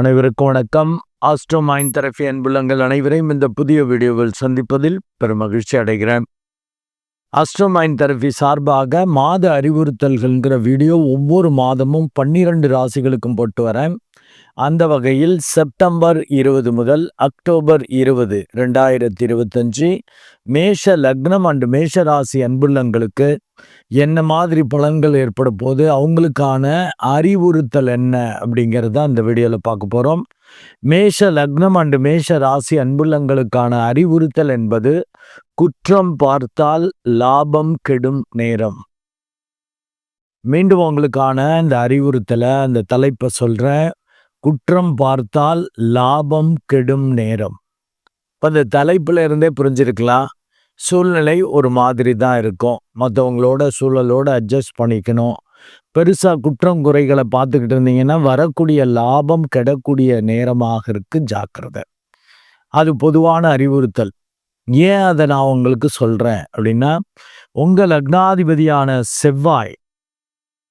அனைவருக்கும் வணக்கம். Astro mind therapy அன்புள்ளங்கள் அனைவரையும் இந்த புதிய வீடியோவில் சந்திப்பதில் பெரும் மகிழ்ச்சி அடைகிறேன். ஆஸ்ட்ரோ மைண்ட் தெரபி சார்பாக மாத அறிவுறுத்தல்கள்ங்கிற வீடியோ ஒவ்வொரு மாதமும் பன்னிரண்டு ராசிகளுக்கும் போட்டு வரேன். அந்த வகையில் செப்டம்பர் இருபது முதல் அக்டோபர் இருபது ரெண்டாயிரத்தி இருபத்தஞ்சி மேஷ லக்னம் அண்டு மேஷ ராசி அன்புள்ளங்களுக்கு என்ன மாதிரி பலன்கள் ஏற்பட போது அவங்களுக்கான அறிவுறுத்தல் என்ன அப்படிங்கிறத அந்த வீடியோவில் பார்க்க போகிறோம் மேஷ லக்னம் அண்டு மேஷ ராசி அன்புள்ளங்களுக்கான அறிவுறுத்தல் என்பது குற்றம் பார்த்தால் லாபம் கெடும் நேரம். மீண்டும் உங்களுக்கான இந்த அறிவுறுத்தலை அந்த தலைப்பை சொல்கிறேன் குற்றம் பார்த்தால் லாபம் கெடும் நேரம். இப்போ இந்த தலைப்பில் இருந்தே புரிஞ்சிருக்கலாம். சூழ்நிலை ஒரு மாதிரி தான் இருக்கும். மற்றவங்களோட சூழலோடு அட்ஜஸ்ட் பண்ணிக்கணும். பெருசாக குற்றம் குறைகளை பார்த்துக்கிட்டு இருந்தீங்கன்னா வரக்கூடிய லாபம் கெடக்கூடிய நேரமாக இருக்கு ஜாக்கிரதை. அது பொதுவான அறிவுறுத்தல். ஏன் அதை நான் உங்களுக்கு சொல்கிறேன் அப்படின்னா உங்கள் லக்னாதிபதியான செவ்வாய்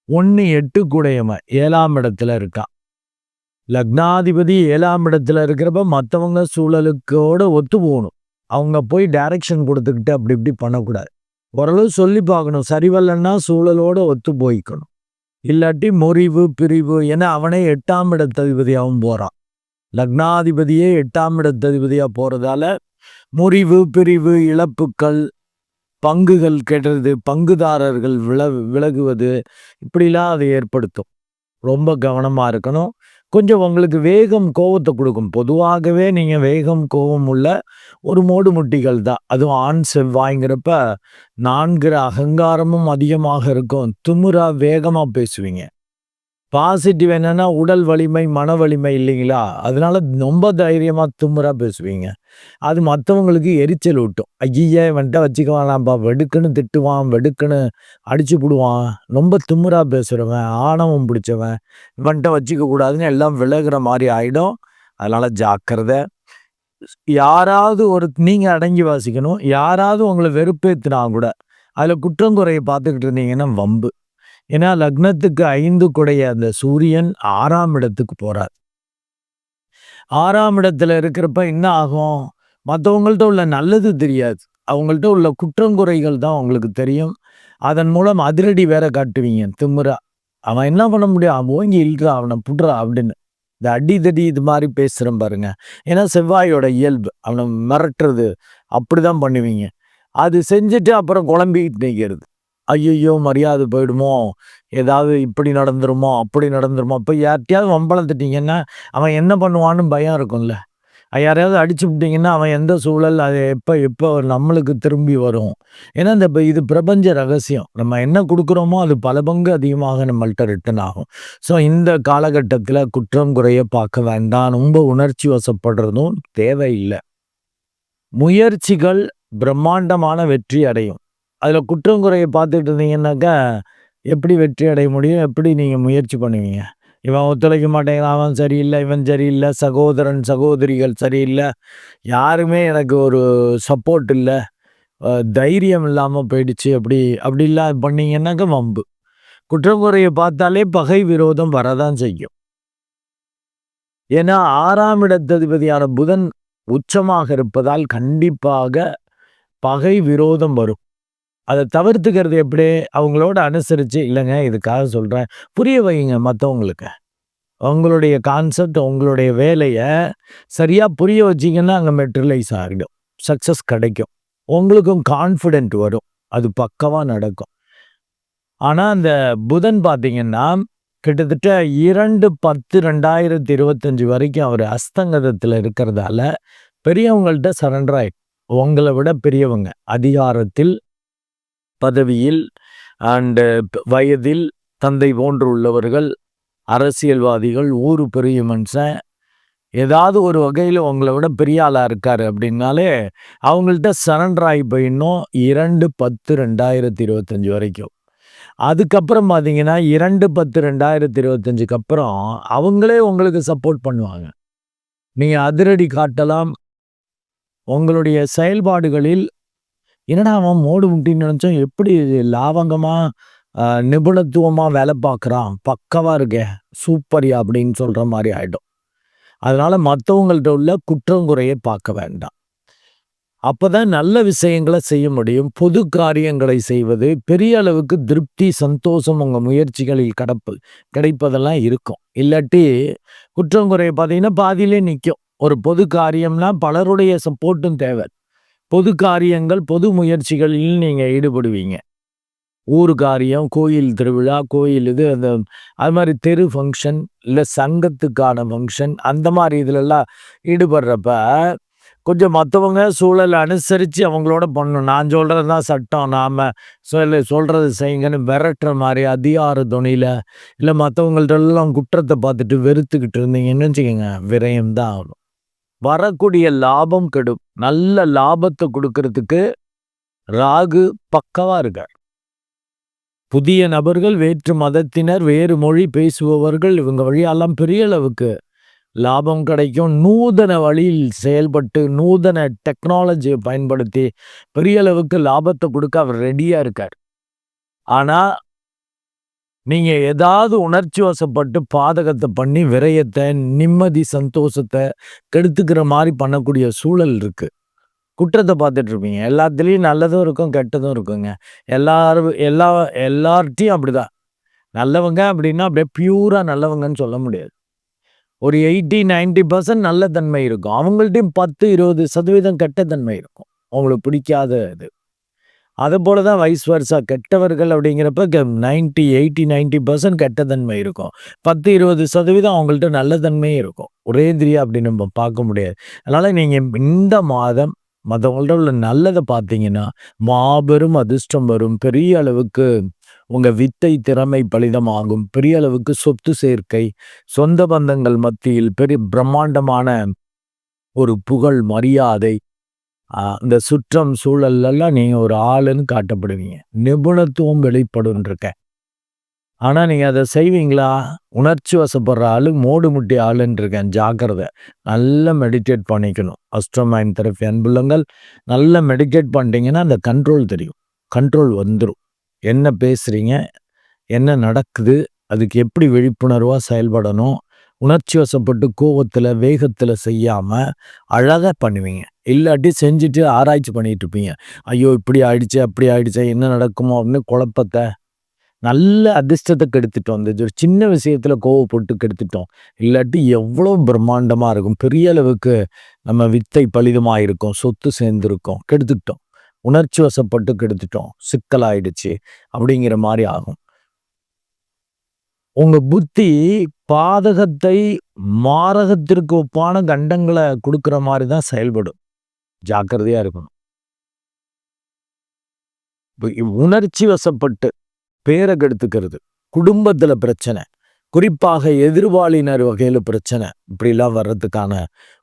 ஒன்று எட்டு கூடையவன் ஏழாம் இடத்துல இருக்கான். லக்னாதிபதி ஏழாம் இடத்துல இருக்கிறப்ப மற்றவங்க சூழலுக்கோடு ஒத்து போகணும். அவங்க போய் டைரக்ஷன் கொடுத்துக்கிட்டு அப்படி இப்படி பண்ணக்கூடாது. ஓரளவு சொல்லி பார்க்கணும். சரிவல்லன்னா சூழலோடு ஒத்து போய்க்கணும். இல்லாட்டி முறிவு பிரிவு ஏன்னா அவனே எட்டாம் இடத்ததிபதியாகவும் போகிறான் லக்னாதிபதியே எட்டாம் இடத்ததிபதியாக போகிறதால முறிவு பிரிவு இழப்புக்கள் பங்குகள் கெடுறது பங்குதாரர்கள் வில விலகுவது இப்படிலாம் அதை ஏற்படுத்தும். ரொம்ப கவனமாக இருக்கணும். கொஞ்சம் உங்களுக்கு வேகம் கோவத்தை கொடுக்கும். பொதுவாகவே நீங்கள் வேகம் கோபம் உள்ள ஒரு மோடு முட்டிகள் தான். அதுவும் ஆண் செவ்வாய்ங்கிறப்ப நான்கிற அகங்காரமும் அதிகமாக இருக்கும். துமுறா வேகமாக பேசுவீங்க. பாசிட்டிவ் என்னென்னா உடல் வலிமை மன வலிமை இல்லைங்களா? அதனால ரொம்ப தைரியமாக தும்முறாக பேசுவீங்க. அது மற்றவங்களுக்கு எரிச்சல் விட்டும் ஐய வந்துட்டு வச்சுக்குவானாப்பா வெடுக்குன்னு திட்டுவான் வெடுக்குன்னு அடிச்சு விடுவான் ரொம்ப தும்முறாக பேசுகிறவன் ஆணவம் பிடிச்சவன் வந்துட்ட வச்சுக்க கூடாதுன்னு எல்லாம் விலகிற மாதிரி ஆகிடும் அதனால் ஜாக்கிரதை. யாராவது ஒரு நீங்கள் அடங்கி வாசிக்கணும். யாராவது உங்களை வெறுப்பேற்றினா கூட அதில் குற்றங்குறையை பார்த்துக்கிட்டு இருந்தீங்கன்னா வம்பு. ஏன்னா லக்னத்துக்கு ஐந்து குடைய அந்த சூரியன் ஆறாம் இடத்துக்கு போறார். ஆறாம் இடத்துல இருக்கிறப்ப என்ன ஆகும்? மற்றவங்கள்ட்ட உள்ள நல்லது தெரியாது. அவங்கள்ட்ட உள்ள குற்றங்குறைகள் தான் அவங்களுக்கு தெரியும். அதன் மூலம் அதிரடி வேற காட்டுவீங்க திமுறா அவன் என்ன பண்ண முடியும்? அவன் ஓங்கி இல்றா அவனை புடுறா அப்படின்னு. இந்த அடி தடி இது மாதிரி பேசுகிறேன் பாருங்க. ஏன்னா செவ்வாயோட இயல்பு. அவனை மிரட்டுறது அப்படிதான் பண்ணுவீங்க. அது செஞ்சுட்டு அப்புறம் குழம்பிக்கிட்டு நிற்கிறது ஐயையோ மரியாதை போயிடுமோ? ஏதாவது இப்படி நடந்துருமோ? அப்படி நடந்துருமோ? இப்போ யார்கிட்டயாவது வம்பளத்துட்டிங்கன்னா அவன் என்ன பண்ணுவான்னு பயம் இருக்கும்ல. யாரையாவது அடிச்சு விட்டிங்கன்னா அவன் எந்த சூழல் அது எப்போ எப்போ நம்மளுக்கு திரும்பி வரும். ஏன்னா இந்த இப்போ இது பிரபஞ்ச ரகசியம். நம்ம என்ன கொடுக்குறோமோ அது பல பங்கு அதிகமாக நம்மள்கிட்ட ரிட்டன் ஆகும். ஸோ இந்த காலகட்டத்தில் குற்றம் குறைய பார்க்க வேண்டாம். ரொம்ப உணர்ச்சி வசப்படுறதும் தேவையில்லை. முயற்சிகள் பிரம்மாண்டமான வெற்றி அடையும். அதில் குற்றம் குறையை பார்த்துட்டு இருந்தீங்கன்னாக்கா எப்படி வெற்றி அடைய முடியும்? எப்படி நீங்கள் முயற்சி பண்ணுவீங்க? இவன் ஒத்துழைக்க மாட்டேங்கிறான் அவன் சரியில்லை இவன் சரியில்லை சகோதரன் சகோதரிகள் சரியில்லை யாருமே எனக்கு ஒரு சப்போர்ட் இல்லை தைரியம் இல்லாமல் போயிடுச்சு அப்படி அப்படிலாம் பண்ணீங்கன்னாக்கா வம்பு. குற்றம் குறையை பார்த்தாலே பகை விரோதம் வரதான் செய்யும். ஏன்னா ஆறாம் இடத்ததிபதியான புதன் உச்சமாக இருப்பதால் கண்டிப்பாக பகை விரோதம் வரும். அதை தவிர்த்துக்கிறது எப்படி? அவங்களோட அனுசரித்து இல்லைங்க இதுக்காக சொல்கிறேன் புரிய வைங்க மற்றவங்களுக்கு உங்களுடைய கான்செப்ட் உங்களுடைய வேலையை சரியாக புரிய வச்சிங்கன்னா அங்கே மெட்ரலைஸ் ஆகிடும். சக்ஸஸ் கிடைக்கும். உங்களுக்கும் கான்ஃபிடென்ட் வரும். அது பக்கவாக நடக்கும். ஆனால் அந்த புதன் பார்த்திங்கன்னா கிட்டத்தட்ட இரண்டு பத்து ரெண்டாயிரத்தி இருபத்தஞ்சி வரைக்கும் அவர் அஸ்தங்கதத்தில் இருக்கிறதால பெரியவங்கள்ட்ட சரண்டர் ஆகிடும் உங்களை விட பெரியவங்க. அதிகாரத்தில் பதவியில் அண்டு வயதில் தந்தை போன்று உள்ளவர்கள் அரசியல்வாதிகள் ஊர் பெரிய மனுஷன் ஏதாவது ஒரு வகையில் உங்களை விட பெரிய ஆளாக இருக்கார் அப்படின்னாலே அவங்கள்ட்ட சரண்டராகி போயிடணும் இரண்டு பத்து ரெண்டாயிரத்தி இருபத்தஞ்சி வரைக்கும். அதுக்கப்புறம் பார்த்தீங்கன்னா இரண்டு பத்து ரெண்டாயிரத்தி இருபத்தஞ்சுக்கு அப்புறம் அவங்களே உங்களுக்கு சப்போர்ட் பண்ணுவாங்க. நீங்கள் அதிரடி காட்டலாம். உங்களுடைய செயல்பாடுகளில் என்னடா அவன் மோடு முட்டின்னு நினச்சோம் எப்படி லாவங்கமாக நிபுணத்துவமாக வேலை பார்க்குறான்? பக்கவாக இருக்கே சூப்பரியா அப்படின்னு சொல்கிற மாதிரி ஆகிடும் அதனால மற்றவங்கள்ட்ட உள்ள குற்றம் குறைய பார்க்க வேண்டாம். அப்போதான் நல்ல விஷயங்களை செய்ய முடியும். பொது காரியங்களை செய்வது பெரிய அளவுக்கு திருப்தி சந்தோஷம் உங்கள் முயற்சிகளில் கடப்பு கிடைப்பதெல்லாம் இருக்கும். இல்லாட்டி குற்றம் குறைய பார்த்தீங்கன்னா பாதியிலே நிற்கும் ஒரு பொது காரியம்னா பலருடைய சப்போர்ட்டும் தேவை. பொது காரியங்கள் பொது முயற்சிகளில் நீங்கள் ஈடுபடுவீங்க. ஊர் காரியம் கோயில் திருவிழா கோயில் இது அந்த அது மாதிரி தெரு ஃபங்க்ஷன் இல்லை சங்கத்துக்கான ஃபங்க்ஷன் அந்த மாதிரி இதிலெல்லாம் ஈடுபடுறப்ப கொஞ்சம் மற்றவங்க சூழலை அனுசரித்து அவங்களோட பண்ணணும். நான் சொல்கிறது தான் சட்டம். நாம் சொல்ல சொல்கிறது செய்யுங்கன்னு விரட்டுற மாதிரி அதிகார துணியில் இல்லை மற்றவங்கள்ட்டெல்லாம் குற்றத்தை பார்த்துட்டு வெறுத்துக்கிட்டு இருந்தீங்கன்னு வச்சுக்கோங்க விரயம் தான் ஆகணும் வரக்கூடிய லாபம் கெடும். நல்ல லாபத்தை கொடுக்கறதுக்கு ராகு பக்கவா இருக்கார். புதிய நபர்கள் வேற்று மதத்தினர் வேறு மொழி பேசுபவர்கள் இவங்க வழியெல்லாம் பெரிய அளவுக்கு லாபம் கிடைக்கும். நூதன வழியில் செயல்பட்டு நூதன டெக்னாலஜியை பயன்படுத்தி பெரிய அளவுக்கு லாபத்தை கொடுக்க அவர் ரெடியாக இருக்கார். ஆனால் நீங்கள் ஏதாவது உணர்ச்சி வசப்பட்டு பாதகத்தை பண்ணி விரயத்தை நிம்மதி சந்தோஷத்தை கெடுத்துக்கிற மாதிரி பண்ணக்கூடிய சூழல் இருக்குது குற்றத்தை பார்த்துட்டு இருப்பீங்க. எல்லாத்துலேயும் நல்லதும் இருக்கும் கெட்டதும் இருக்குங்க. எல்லாரும் எல்லா எல்லார்ட்டையும் அப்படிதான். நல்லவங்க அப்படின்னா அப்படியே பியூராக நல்லவங்கன்னு சொல்ல முடியாது. ஒரு எயிட்டி நைன்டி பர்சன்ட் நல்ல தன்மை இருக்கும். அவங்கள்ட்டையும் பத்து இருபது சதவீதம் கெட்ட தன்மை இருக்கும். அவங்களுக்கு பிடிக்காத இது. அதை போல தான் வைஸ் வர்ஸா கெட்டவர்கள் அப்படிங்கிறப்ப நைன்டி எயிட்டி நைன்டி பர்சன்ட் கெட்டத்தன்மை இருக்கும். பத்து இருபது சதவீதம் அவங்கள்ட்ட நல்ல தன்மையும் இருக்கும். ஒரே திரியா அப்படின்னு நம்ம பார்க்க முடியாது. அதனால் நீங்கள் இந்த மாதம் மற்றவங்கள்ட்ட உள்ள நல்லதை பார்த்தீங்கன்னா மாபெரும் அதிர்ஷ்டம் வரும். பெரிய அளவுக்கு உங்கள் வித்தை திறமை பலிதமாகும். பெரிய அளவுக்கு சொத்து சேர்க்கை சொந்த பந்தங்கள் மத்தியில் பெரிய பிரம்மாண்டமான ஒரு புகழ் மரியாதை இந்த சுற்றம் சூழல்லாம் நீங்கள் ஒரு ஆளுன்னு காட்டப்படுவீங்க. நிபுணத்துவம் வெளிப்படும் இருக்கேன் ஆனால் நீங்கள் அதை செய்வீங்களா? உணர்ச்சி வசப்படுற ஆளு மூடு முட்டி ஆளுன்னு இருக்கேன் ஜாக்கிரதை. நல்லா மெடிடேட் பண்ணிக்கணும். அஸ்ட்ரோமைன் தெரப்பி அன்புள்ளங்கள் நல்லா மெடிடேட் பண்ணிட்டீங்கன்னா அந்த கண்ட்ரோல் தெரியும். கண்ட்ரோல் வந்துடும் என்ன பேசுகிறீங்க என்ன நடக்குது? அதுக்கு எப்படி விழிப்புணர்வாக செயல்படணும்? உணர்ச்சி வசப்பட்டு கோவத்தில் வேகத்தில் செய்யாமல் அழகாக பண்ணுவீங்க. இல்லாட்டி செஞ்சுட்டு ஆராய்ச்சி பண்ணிட்டு இருப்பீங்க. ஐயோ இப்படி ஆயிடுச்சு அப்படி ஆயிடுச்சு என்ன நடக்குமோ அப்படின்னு குழப்பத்தை நல்ல அதிர்ஷ்டத்தை கெடுத்துட்டோம். இந்த ஒரு சின்ன விஷயத்துல கோவப்பட்டு கெடுத்துட்டோம். இல்லாட்டி எவ்வளோ பிரம்மாண்டமா இருக்கும். பெரிய அளவுக்கு நம்ம வித்தை பலிதமாக இருக்கும் சொத்து சேர்ந்துருக்கோம். கெடுத்துட்டோம் உணர்ச்சி வசப்பட்டு கெடுத்துட்டோம். சிக்கலாயிடுச்சு அப்படிங்கிற மாதிரி ஆகும். உங்க புத்தி பாதகத்தை மாரகத்திற்கு ஒப்பான கண்டங்களை கொடுக்குற மாதிரி தான் செயல்படும். ஜாக்கிரதையா இருக்கணும். உணர்ச்சி வசப்பட்டு பேரை கெடுத்துக்கிறது. குடும்பத்தில் பிரச்சனை. குறிப்பாக எதிர்வாளினர் வகையில் பிரச்சனை. இப்படிலாம் வர்றதுக்கான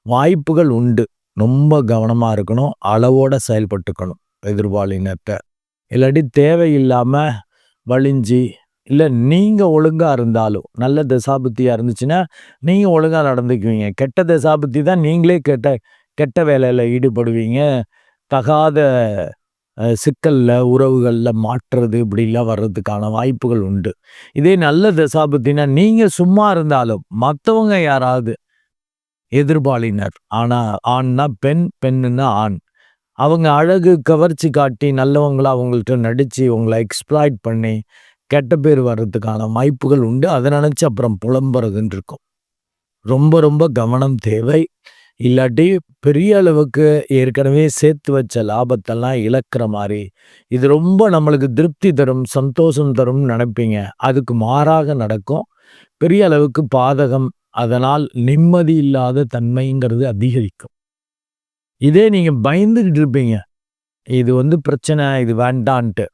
வாய்ப்புகள் உண்டு. ரொம்ப கவனமா இருக்கணும். அளவோட செயல்பட்டுக்கணும். எதிர்வாளினத்தை. இல்லாட்டி தேவையில்லாம வழிஞ்சி இல்லை நீங்கள் ஒழுங்காக இருந்தாலும் நல்ல தசாபுத்தியாக இருந்துச்சுன்னா நீங்கள் ஒழுங்காக நடந்துக்குவீங்க. கெட்ட தசாபுத்தி தான் நீங்களே கெட்ட கெட்ட வேலையில் ஈடுபடுவீங்க. தகாத சிக்கலில் உறவுகளில் மாற்றுறது இப்படிலாம் வர்றதுக்கான வாய்ப்புகள் உண்டு. இதே நல்ல தசாபுத்தினா நீங்கள் சும்மா இருந்தாலும் மற்றவங்க யாராவது எதிர்பாலினர். ஆனால் ஆண்னா பெண் பெண்ணுன்னா ஆண். அவங்க அழகு கவர்ச்சி காட்டி நல்லவங்களாக அவங்கள்ட்ட நடித்து உங்களை எக்ஸ்ப்ளாய்ட் பண்ணி கெட்ட பேர் வர்றதுக்கான வாய்ப்புகள் உண்டு. அதை நினச்சி அப்புறம் புலம்புறதுன்னு இருக்கும். ரொம்ப ரொம்ப கவனம் தேவை. இல்லாட்டி பெரிய அளவுக்கு ஏற்கனவே சேர்த்து வச்ச லாபத்தெல்லாம் இழக்கிற மாதிரி. இது ரொம்ப நம்மளுக்கு திருப்தி தரும் சந்தோஷம் தரும் நினைப்பீங்க. அதுக்கு மாறாக நடக்கும். பெரிய அளவுக்கு பாதகம் அதனால் நிம்மதி இல்லாத தன்மைங்கிறது அதிகரிக்கும். இதே நீங்கள் பயந்துக்கிட்டு இருப்பீங்க. இது வந்து பிரச்சனை இது வேண்டான்ட்டு.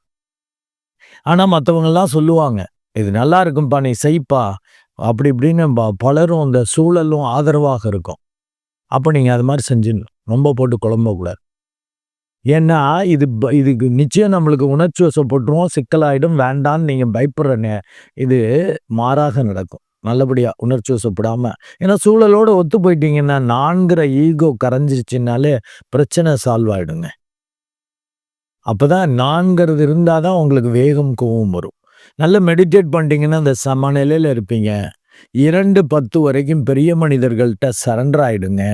ஆனால் மற்றவங்கெல்லாம் சொல்லுவாங்க இது நல்லா இருக்கும்ப்பா நீ செய்ப்பா. அப்படி இப்படின்னு பலரும் அந்த சூழலும் ஆதரவாக இருக்கும். அப்போ நீங்கள் அது மாதிரி செஞ்சிடணும். ரொம்ப போட்டு குழம்பக்கூடாது ஏன்னா இது இதுக்கு நிச்சயம் நம்மளுக்கு உணர்ச்சி வசப்பட்டுருவோம் சிக்கலாயிடும் வேண்டான்னு நீங்கள் பயப்படுற இது மாறாக நடக்கும். நல்லபடியாக உணர்ச்சி வசப்படாமல் ஏன்னா சூழலோடு ஒத்து போயிட்டீங்கன்னா நான்கிற ஈகோ கரைஞ்சிருச்சுனாலே பிரச்சனை சால்வ் ஆகிடுங்க அப்போ தான் நான்கிறது இருந்தால் தான் உங்களுக்கு வேகம் கோவம் வரும். நல்லா மெடிடேட் பண்ணிட்டீங்கன்னா அந்த சமநிலையில் இருப்பீங்க. இரண்டு பத்து வரைக்கும் பெரிய மனிதர்கள்ட்ட சரண்டர் ஆயிடுங்க.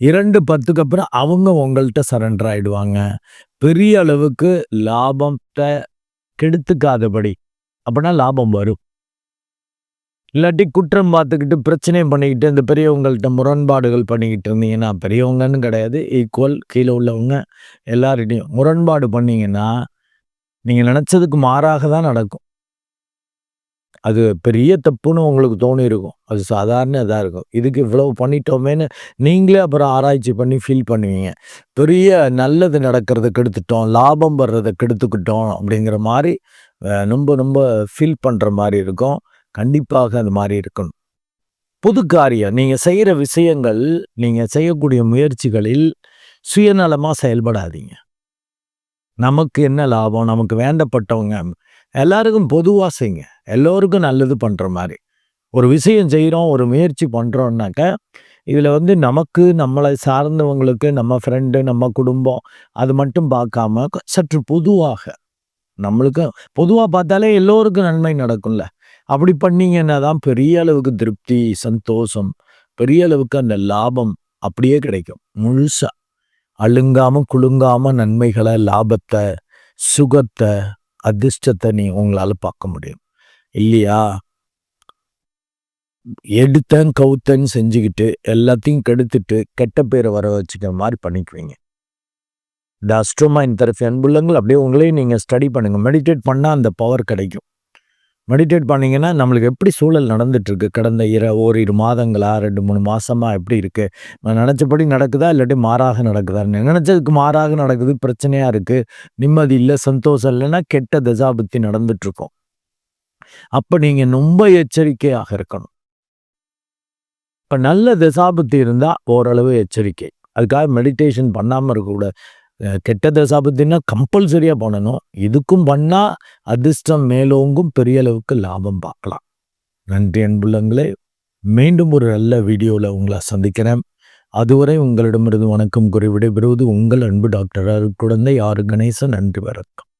இரண்டு பத்துக்கு அப்புறம் அவங்க உங்கள்கிட்ட சரண்டர் ஆயிடுவாங்க. பெரிய அளவுக்கு லாபத்தை கெடுத்துக்காதபடி அப்படின்னா லாபம் வரும். இல்லாட்டி குற்றம் பார்த்துக்கிட்டு பிரச்சனையும் பண்ணிக்கிட்டு இந்த பெரியவங்கள்ட்ட முரண்பாடுகள் பண்ணிக்கிட்டு இருந்தீங்கன்னா பெரியவங்கன்னு கிடையாது ஈக்குவல் கீழே உள்ளவங்க எல்லார்கிட்டையும் முரண்பாடு பண்ணீங்கன்னா நீங்கள் நினச்சதுக்கு மாறாக தான் நடக்கும். அது பெரிய தப்புன்னு உங்களுக்கு தோணி இருக்கும் அது சாதாரண இதாக இருக்கும். இதுக்கு இவ்வளவு பண்ணிட்டோமேன்னு நீங்களே அப்புறம் ஆராய்ச்சி பண்ணி ஃபீல் பண்ணுவீங்க. பெரிய நல்லது நடக்கிறத கெடுத்துட்டோம் லாபம் வர்றதை கெடுத்துக்கிட்டோம் அப்படிங்கிற மாதிரி ரொம்ப ரொம்ப ஃபீல் பண்ணுற மாதிரி இருக்கும். கண்டிப்பாக அது மாதிரி இருக்கணும். புது காரியம். நீங்கள் செய்கிற விஷயங்கள் நீங்கள் செய்யக்கூடிய முயற்சிகளில் சுயநலமாக செயல்படாதீங்க. நமக்கு என்ன லாபம்? நமக்கு வேண்டப்பட்டவங்க. எல்லாருக்கும் பொதுவாக செய்யுங்க எல்லோருக்கும் நல்லது பண்ணுற மாதிரி ஒரு விஷயம் செய்கிறோம் ஒரு முயற்சி பண்ணுறோன்னாக்க இதில் வந்து நமக்கு நம்மளை சார்ந்தவங்களுக்கு நம்ம ஃப்ரெண்டு நம்ம குடும்பம் அது மட்டும் பார்க்காம சற்று பொதுவாக நம்மளுக்கு பொதுவாக பார்த்தாலே எல்லோருக்கும் நன்மை நடக்கும்ல. அப்படி பண்ணீங்கன்னா தான் பெரிய அளவுக்கு திருப்தி சந்தோஷம் பெரிய அளவுக்கு அந்த லாபம் அப்படியே கிடைக்கும். முழுசாக அழுங்காமல் குலுங்காமல் நன்மைகளை லாபத்தை சுகத்தை அதிர்ஷ்டத்தை நீ உங்களால் பார்க்க முடியும். இல்லையா? எடுத்தேன் கவுத்தேன்னு செஞ்சுக்கிட்டு எல்லாத்தையும் கெடுத்துட்டு கெட்ட பேரை வர வச்சுக்கிற மாதிரி பண்ணிக்குவீங்க. இந்த அஸ்ட்ரோமைன் தரப்பு அன்புள்ளங்கள் அப்படியே உங்களையும் நீங்கள் ஸ்டடி பண்ணுங்கள் மெடிடேட் பண்ணால் அந்த பவர் கிடைக்கும். மெடிடேட் பண்ணிங்கன்னா நம்மளுக்கு எப்படி சூழல் நடந்துட்டுருக்கு? கடந்த இர ஓரிரு மாதங்களா? ரெண்டு மூணு மாதமாக எப்படி இருக்குது நினச்சபடி நடக்குதா? இல்லாட்டி மாறாக நடக்குதா? நினச்சதுக்கு மாறாக நடக்குது பிரச்சனையாக இருக்குது நிம்மதி இல்லை சந்தோஷம் இல்லைன்னா கெட்ட தசாபுத்தி நடந்துட்டுருக்கோம். அப்போ நீங்கள் ரொம்ப எச்சரிக்கையாக இருக்கணும். இப்போ நல்ல தசாபத்தி இருந்தால் ஓரளவு எச்சரிக்கை. அதுக்காக மெடிடேஷன் பண்ணாமல் இருக்கக்கூடாது கெட்ட தசாபத்தின்னா கம்பல்சரியாக பண்ணணும். இதுக்கும் பண்ணால் அதிர்ஷ்டம் மேலோங்கும் பெரிய அளவுக்கு லாபம் பார்க்கலாம். நன்றி அன்புள்ளங்களே. மீண்டும் ஒரு நல்ல வீடியோவில் உங்களை சந்திக்கிறேன். அதுவரை உங்களிடமிருந்து வணக்கம் கூறி விடைபெறுவது உங்கள் அன்பு டாக்டர் குழந்தை ஆறு கணேசன். நன்றி வணக்கம்.